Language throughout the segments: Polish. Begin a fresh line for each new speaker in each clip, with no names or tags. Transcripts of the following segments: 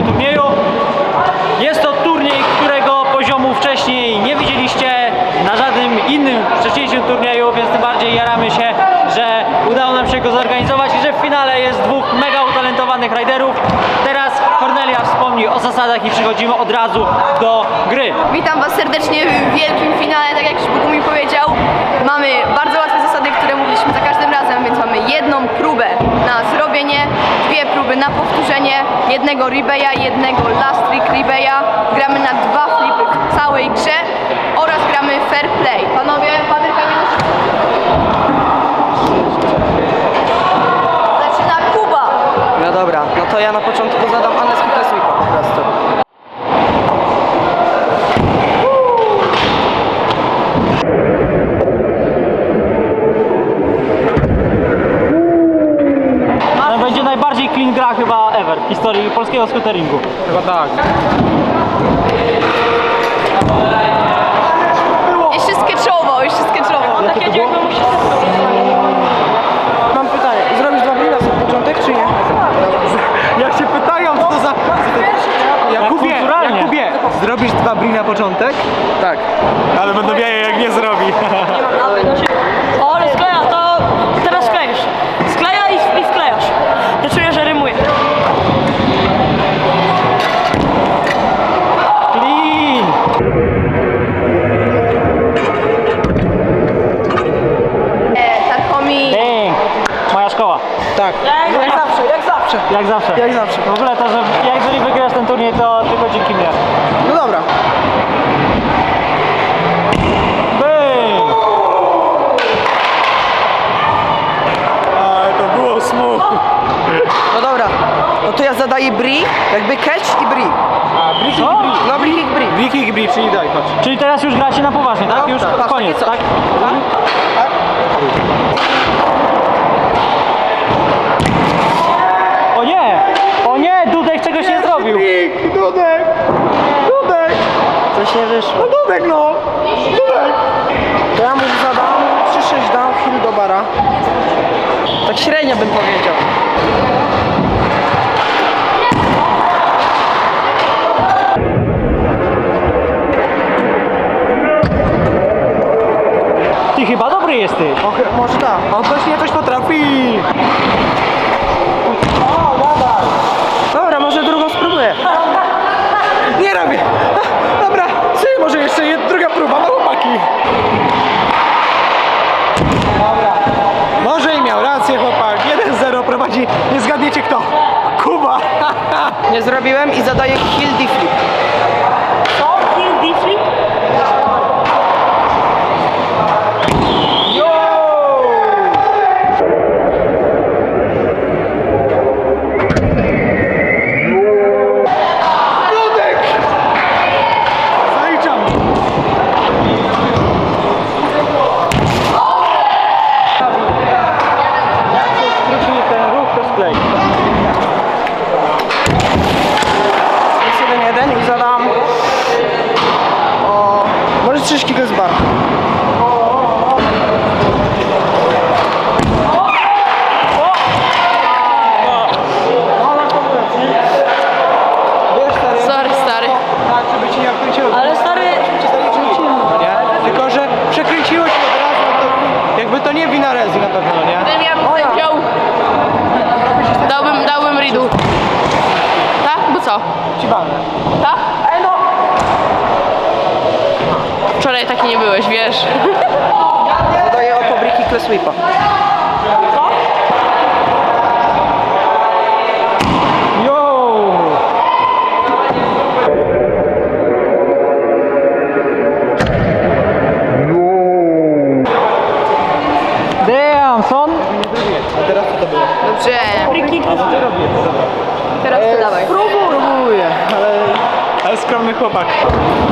turnieju. Jest to turniej, którego poziomu wcześniej nie widzieliście na żadnym innym wcześniejszym turnieju, więc tym bardziej jaramy się, że udało nam się go zorganizować i że w finale jest dwóch mega utalentowanych riderów. Teraz Kornelia wspomni o zasadach i przechodzimy od razu do gry.
Witam Was serdecznie w wielkim finale, tak jak już Bóg mi powiedział. Mamy bardzo łatwe zasady, które mówiliśmy za każdym razem, więc mamy jedną próby na powtórzenie, jednego rebeya, jednego last trick. Gramy na dwa flipy w całej grze oraz gramy fair play. Panowie, patyka nie. Zaczyna Kuba.
No dobra, no to ja na początku zadam Aneski Отак. Jakby catch i bri.
A, bri
Co?
bri.
No bri kick bri.
Bri kick bri, czyli daj, patrz.
Czyli teraz już gracie na poważnie, tak?
No,
Już
tak.
koniec,
Takie coś.
tak? O nie! O nie! Dudek czegoś nie zrobił!
Brik, Dudek! Dudek!
Coś nie wyszło.
No Dudek no! Dudek!
To ja może zadam 3-6 downhill do bara. Tak średnio bym powiedział.
Dobry jesteś!
O, może tak.
On coś nie coś potrafi!
Co?
Ci walnę.
Tak? Wczoraj taki nie byłeś, wiesz.
Zadaję oto briki sweepa.
Ale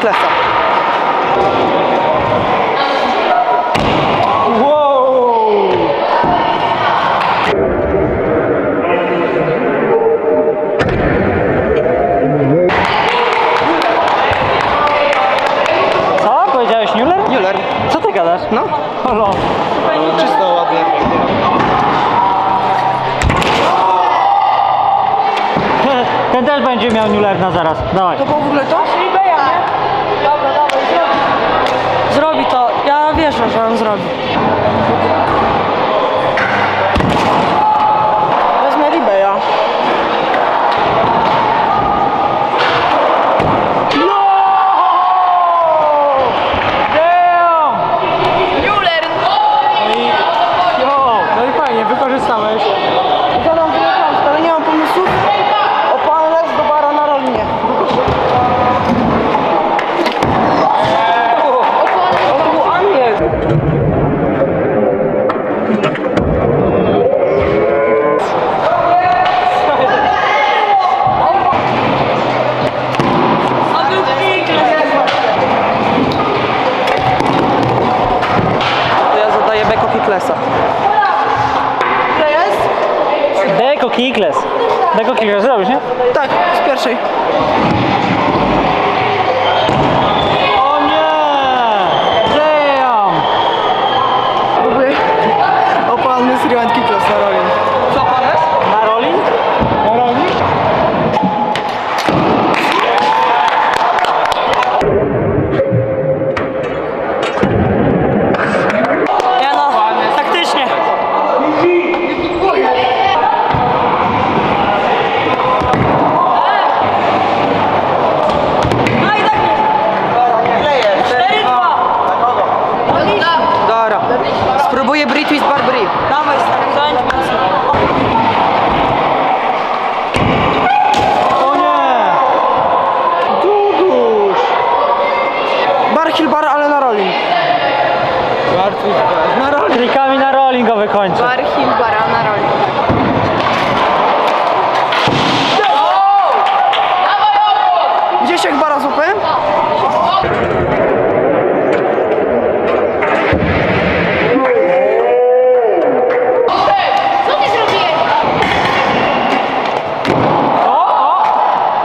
Niklasa. Wow! Co? Powiedziałeś
Müller?
Müller. Co ty
gadasz? No.
Halo.
Czysto, ładnie.
Ten też będzie miał Newlerna zaraz. Dawaj.
To było w ogóle to?
lazım. Kikles. Tego kikles zrobisz, nie?
Tak, z pierwszej. Na
rolling. Trikami na rolling go wykończę.
Barhim, bara na rolling.
Gdzieś jak bara zupy?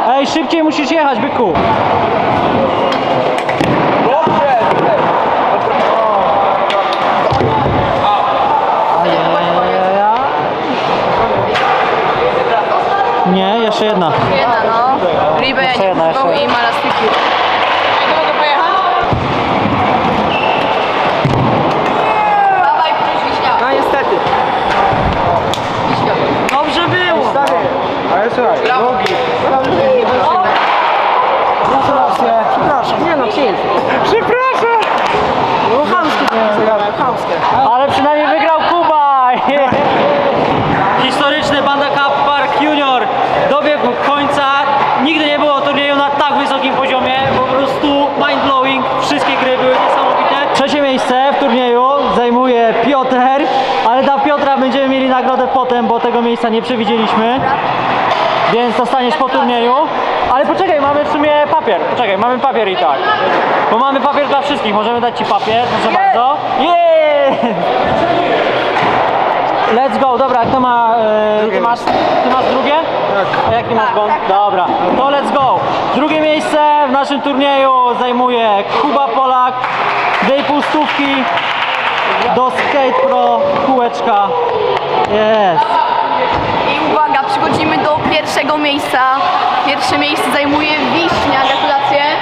Ej, szybciej musisz jechać, byku! jedna. Jeszcze jedna,
no.
Ribe,
nie,
jedna,
Janibą
jeszcze.
i
miejsca nie przewidzieliśmy, więc dostaniesz po turnieju. Ale poczekaj, mamy w sumie papier. Poczekaj, mamy papier i tak. Bo mamy papier dla wszystkich, możemy dać Ci papier, proszę bardzo. Yeah! Let's go, dobra, kto ma, e, ty, masz, ty masz drugie? Tak. A jaki masz tak, błąd? Tak, tak. Dobra, to let's go. Drugie miejsce w naszym turnieju zajmuje Kuba Polak, dwie półstówki do Skate Pro, kółeczka. Jest.
I uwaga, przychodzimy do pierwszego miejsca. Pierwsze miejsce zajmuje Wiśnia. Gratulacje.